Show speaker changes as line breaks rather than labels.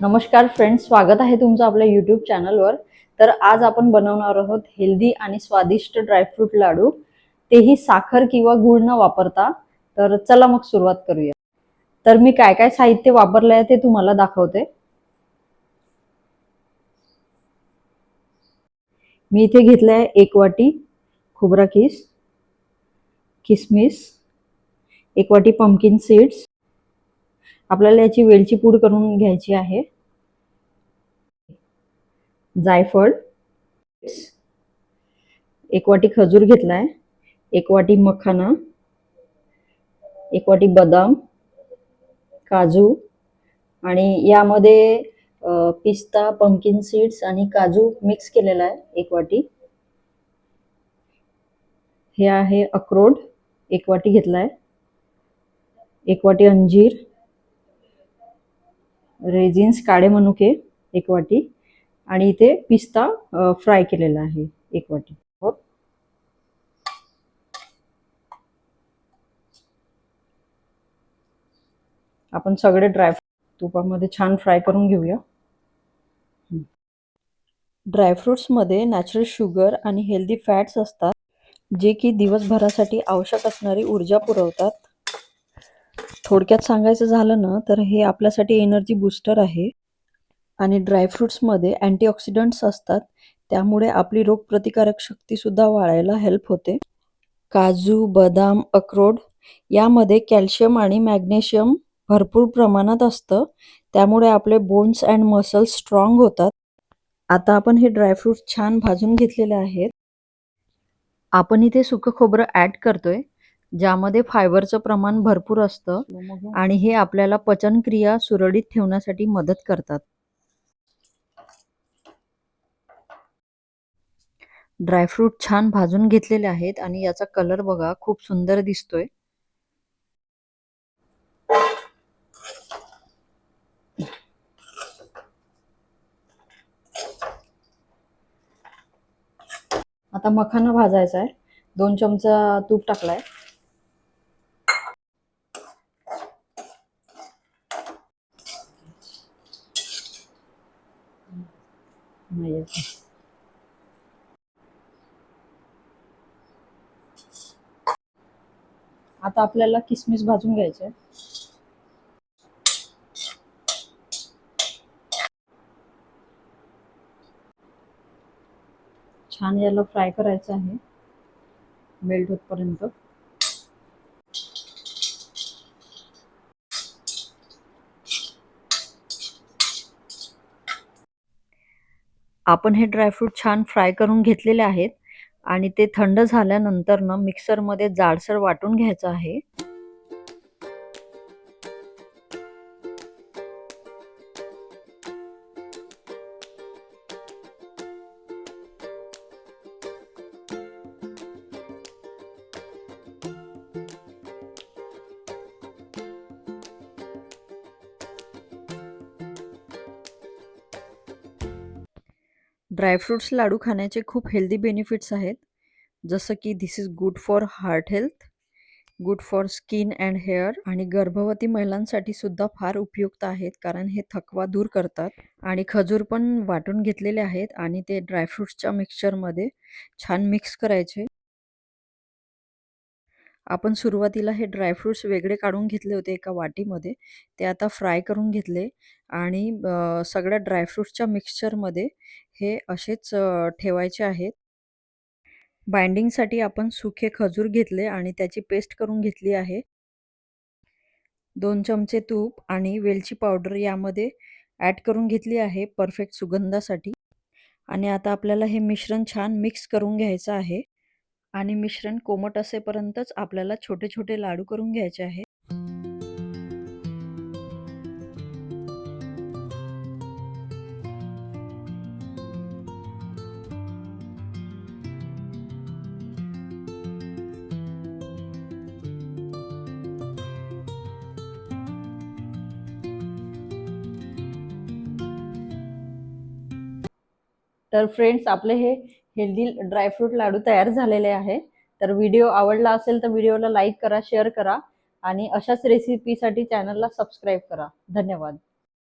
नमस्कार फ्रेंड्स स्वागत आहे तुमचं आपल्या यूट्यूब चॅनलवर तर आज आपण बनवणार आहोत हेल्दी आणि स्वादिष्ट ड्रायफ्रूट लाडू. तेही साखर किंवा गुळ न वापरता. तर चला मग सुरुवात करूया. तर मी काय काय साहित्य वापरलं आहे ते तुम्हाला दाखवते. मी इथे घेतलं आहे एक वाटी खोबरा किस किसमिस एक वाटी पंपकिन सीड्स आपल्याला याची वेलची पूड करून घ्यायची आहे. जायफळ. एक वाटी खजूर घेतलाय. एक वाटी मखाना. एक वाटी बदाम. काजू. आणि यामध्ये पिस्ता पंकिन सीड्स आणि काजू मिक्स केलेला आहे एक वाटी. हे आहे अक्रोड. एक वाटी घेतलाय. एक वाटी अंजीर. रेझिन्स काळे मनुके एक वाटी आणि इथे पिस्ता फ्राय केलेला आहे एक वाटी. हो. आपण सगळे ड्रायफ्रूट तुपामध्ये छान फ्राय करून घेऊया. ड्रायफ्रूट्समध्ये नॅचरल शुगर आणि हेल्दी फॅट्स असतात जे की दिवसभरासाठी आवश्यक असणारी ऊर्जा पुरवतात. थोडक्यात सांगायचं झालं ना तर हे आपल्यासाठी एनर्जी बूस्टर आहे. आणि ड्रायफ्रुट्समध्ये अँटीऑक्सिडंट्स असतात. त्यामुळे आपली रोगप्रतिकारक शक्तीसुद्धा वाढायला हेल्प होते. काजू बदाम अक्रोड यामध्ये कॅल्शियम आणि मॅग्नेशियम भरपूर प्रमाणात असतं. त्यामुळे आपले बोन्स अँड मसल्स स्ट्रॉंग होतात. आता आपण हे ड्रायफ्रुट्स छान भाजून घेतलेले आहेत. आपण इथे सुकं खोबरं ॲड करतोय. ज्यामध्ये फायबरचं प्रमाण भरपूर असतं आणि हे आपल्याला पचनक्रिया सुरळीत ठेवण्यासाठी मदत करतात. ड्रायफ्रूट छान भाजून घेतलेले आहेत आणि याचा कलर बघा खूप सुंदर दिसतोय. आता मखाना भाजायचा आहे. दोन चमचा तूप टाकलाय. नाही आता आपल्याला किसमिस भाजून घ्यायचे छान याला फ्राय करायचं आहे. मेल्ट होतपर्यंत. आपण हे ड्रायफ्रूट छान फ्राय करून घेतलेले आहेत आणि ते थंड झाल्यानंतर ना मिक्सरमध्ये जाडसर वाटून घ्यायचं आहे. ड्रायफ्रुट्स लाडू खाण्याचे खूप हेल्दी बेनिफिट्स आहेत. जसं की this is good for heart health good for skin and hair आणि गर्भवती महिलांसाठी सुद्धा फार उपयुक्त आहेत कारण हे थकवा दूर करतात आणि खजूर पण वाटून घेतलेले आहेत आणि ते ड्रायफ्रुट्सच्या मिक्सचरमध्ये छान मिक्स करायचे. आपण सुरुवातीला हे ड्रायफ्रुट्स वेगळे काढून घेतले होते एका वाटीमध्ये ते आता फ्राय करून घेतले आणि सगळ्या ड्रायफ्रुट्सच्या मिक्सचरमध्ये हे असेच ठेवायचे आहेत. बाइंडिंगसाठी आपण सुखे खजूर घेतले आणि त्याची पेस्ट करून घेतली आहे. दोन चमचे तूप आणि वेलची पावडर यामध्ये ॲड करून घेतली आहे परफेक्ट सुगंधासाठी. आणि आता आपल्याला हे मिश्रण छान मिक्स करून घ्यायचं आहे. आणि मिश्रण कोमट असेपर्यंतच आपल्याला छोटे छोटे लाडू करून घ्यायचे आहे तर फ्रेंड्स आपले हे हेल्दी ड्रायफ्रूट लाडू तयार झालेले आहे. तर व्हिडिओ आवडला असेल तर व्हिडिओला लाईक करा शेअर करा आणि अशाच रेसिपीसाठी चॅनलला सबस्क्राईब करा. धन्यवाद.